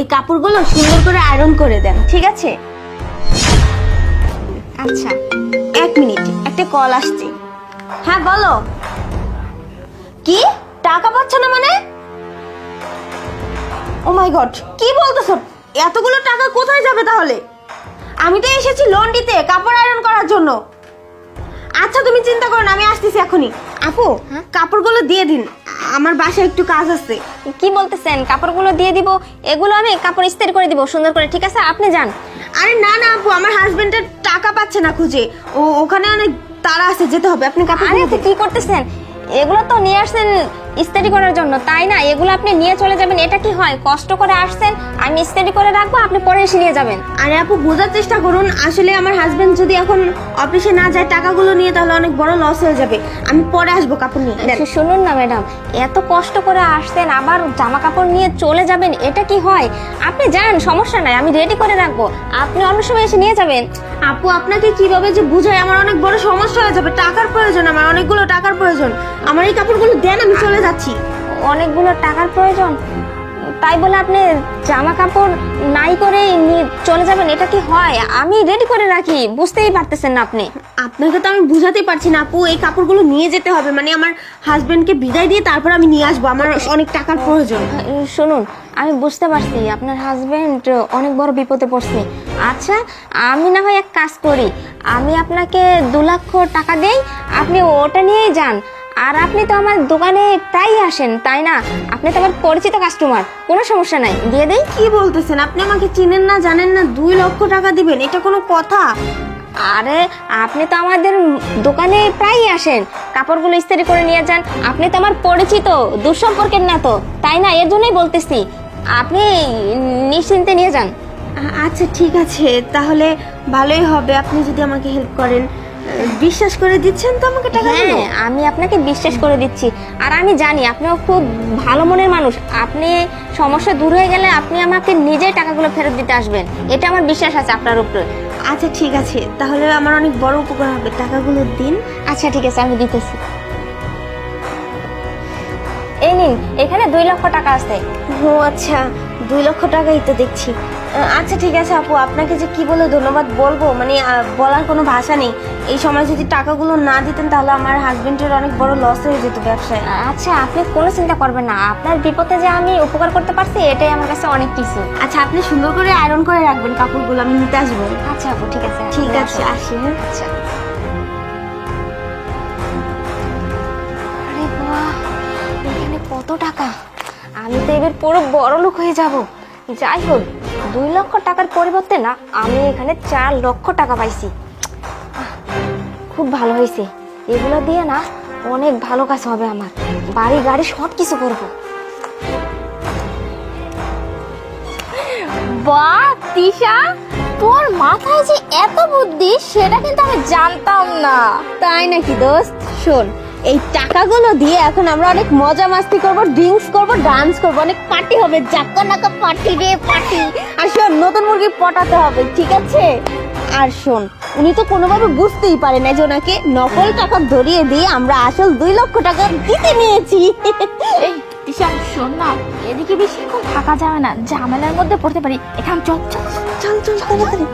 এই কাপড়গুলো সুন্দর করে আয়রন করে দেন ঠিক আছে? আচ্ছা এক মিনিট একটা কল আসছে। হ্যাঁ বলো। কি? টাকা পাচ্ছ না মানে? ও মাই গড কি বলতেছো? এতগুলো টাকা কোথায় যাবে তাহলে? আমি তো এসেছি লোন দিতে কাপড় আয়রন করার জন্য। আচ্ছা তুমি চিন্তা করো না আমি আসতেছি এখনই। আপু কাপড়গুলো দিয়ে দিন। আমার বাসায় একটু কাজ আছে। কি বলতেছেন? কাপড়গুলো দিয়ে দিব এগুলো আমি কাপড় স্থির করে দিব সুন্দর করে ঠিক আছে? আপনি যান। আরে না না আপু আমার হাজবেন্ডের টাকা পাচ্ছে না খুঁজে। ও ওখানে অনেক তারা আছে যেতে হবে। আপনি কাপড় আরে আপনি কি করতেছেন? এগুলো তো নিয়ে আসছেন ইস্ত্রি করার জন্য। তাই না? এগুলো আপনি নিয়ে চলে যাবেন। এটা কি হয়? কষ্ট করে আসছেন আমি ইস্ত্রি করে রাখব আপনি পরে এসে নিয়ে যাবেন। আরে আপু বোঝার চেষ্টা করুন। আসলে আমার হাজবেন্ড যদি এখন অফিসে না যায় টাকাগুলো নিয়ে তাহলে অনেক বড় লস হয়ে যাবে। আমি পরে আসব কাপড় নিয়ে। দেন। শুনুন না ম্যাডাম এত কষ্ট করে আসছেন আবার জামা কাপড় নিয়ে চলে যাবেন এটা কি হয়? আপনি যান সমস্যা নাই আমি রেডি করে রাখব। আপনি অন্য সময় এসে নিয়ে যাবেন। আপু আপনাকে কীভাবে যে বুঝাই আমার অনেক বড় সমস্যা হয়ে যাবে। টাকার প্রয়োজন আমার অনেকগুলো টাকার প্রয়োজন। আমার এই কাপড়গুলো দেন আমি চলে যাচ্ছি। অনেকগুলো টাকার প্রয়োজন। তাই বলে আপনি জামা কাপড় নাই করে নিয়ে চলে যাবেন এটা কি হয়? আমি রেডি করে রাখি বুঝতেই পারতেছেন না আপনি। আপনাকে তো আমি বুঝাতে পারছি না আপু এই কাপড়গুলো নিয়ে যেতে হবে। মানে আমার হাজবেন্ডকে বিদায় দিয়ে তারপর আমি নিয়ে আসব আমার অনেক টাকার প্রয়োজন। শুনুন আমি বুঝতে পারছি আপনার হাজবেন্ড অনেক বড় বিপদে পড়ছে। আচ্ছা আমি না হয় এক কাজ করি। আমি আপনাকে দু লক্ষ টাকা দেই আপনি ওটা নিয়েই যান। আর আপনি তো আমার দোকানে প্রায়ই আসেন তাই না? আপনি তো আমার পরিচিত কাস্টমার কোনো সমস্যা নাই। দিয়ে দেই। কি বলতেছেন? আপনি আমাকে চিনেন না জানেন না দুই লক্ষ টাকা দিবেন এটা কোনো কথা? আরে আপনি তো আমাদের দোকানে প্রায়ই আসেন। কাপড়গুলো ইস্ত্রি করে নিয়ে যান। আপনি তো আমার পরিচিত দুঃসম্পর্কের না তো তাই না? এর জন্যই বলতেছি। আপনি নিশ্চিন্তে নিয়ে যান। আচ্ছা ঠিক আছে। তাহলে ভালোই হবে আপনি যদি আমাকে হেল্প করেন। বিশ্বাস করে দিচ্ছেন তো আমাকে টাকাগুলো? হ্যাঁ আমি আপনাকে বিশ্বাস করে দিচ্ছি। আর আমি জানি আপনিও খুব ভালো মনের মানুষ। আপনি সমস্যা দূর হয়ে গেলে আপনি আমাকে নিজেই টাকাগুলো ফেরত দিতে আসবেন। এটা আমার বিশ্বাস আছে আপনার উপরে। আচ্ছা ঠিক আছে। তাহলে আমার অনেক বড় উপকার হবে। টাকাগুলো দিন। আচ্ছা ঠিক আছে আমি দিতেছি। এই নিন এখানে দুই লক্ষ টাকা আছে। ও আচ্ছা। দুই লক্ষ টাকাই তো দেখছি। আচ্ছা ঠিক আছে আপু। আপনাকে যে কি বলে ধন্যবাদ বলব মানে বলার কোনো ভাষা নেই। এই সময় যদি টাকাগুলো না দিতেন তাহলে আমার হাজবেন্ডের অনেক বড় লস হয়ে যেত ব্যবসায়। আচ্ছা আপনি কোনো চিন্তা করবেন না। আপনার বিপদে যে আমি উপকার করতে পারছি এটাই আমার কাছে অনেক কিছু। আচ্ছা আপনি সুন্দর করে আয়রন করে রাখবেন কাপড়গুলো আমি নিতে আসব। আচ্ছা আপু ঠিক আছে। ঠিক আছে। আসি হ্যাঁ। আচ্ছা। আরে বাহ এখানে কত টাকা? আমি তো এবার পুরো বড় লোক হয়ে যাব। যাই হোক দুই লক্ষ টাকার পরিবর্তে না, আমি এখানে চার লক্ষ টাকা পাইছি। খুব ভালো হয়েছে। এগুলো দিয়ে না অনেক ভালো কাজ হবে আমার। বাড়ি, গাড়ি সব কিছু করব। বাহ, তিশা, তোর মাথায় যে এত বুদ্ধি, সেটা কিন্তু আমি জানতাম না। তাই নাকি দোস্ত? শোন, এই টাকাগুলো দিয়ে এখন আমরা অনেক মজা মাস্তি করব ড্রিঙ্কস করব ডান্স করব, অনেক পার্টি হবে। জাক্কা নাকা পার্টি রে পার্টি আর শোন নতুন মুরগি পটাতে হবে ঠিক আছে? আর শোন উনি তো কোনোভাবে বুঝতেই পারে না যে ওনাকে নকল টাকা ধরিয়ে দিয়ে আমরা আসল দুই লক্ষ টাকা দিতে নিয়েছি। এই তিশা শোন না এদিকে বেশিক্ষণ থাকা যাবে না ঝামেলার মধ্যে পড়তে পারি। এখান চল চল চল চল। তাড়াতাড়ি।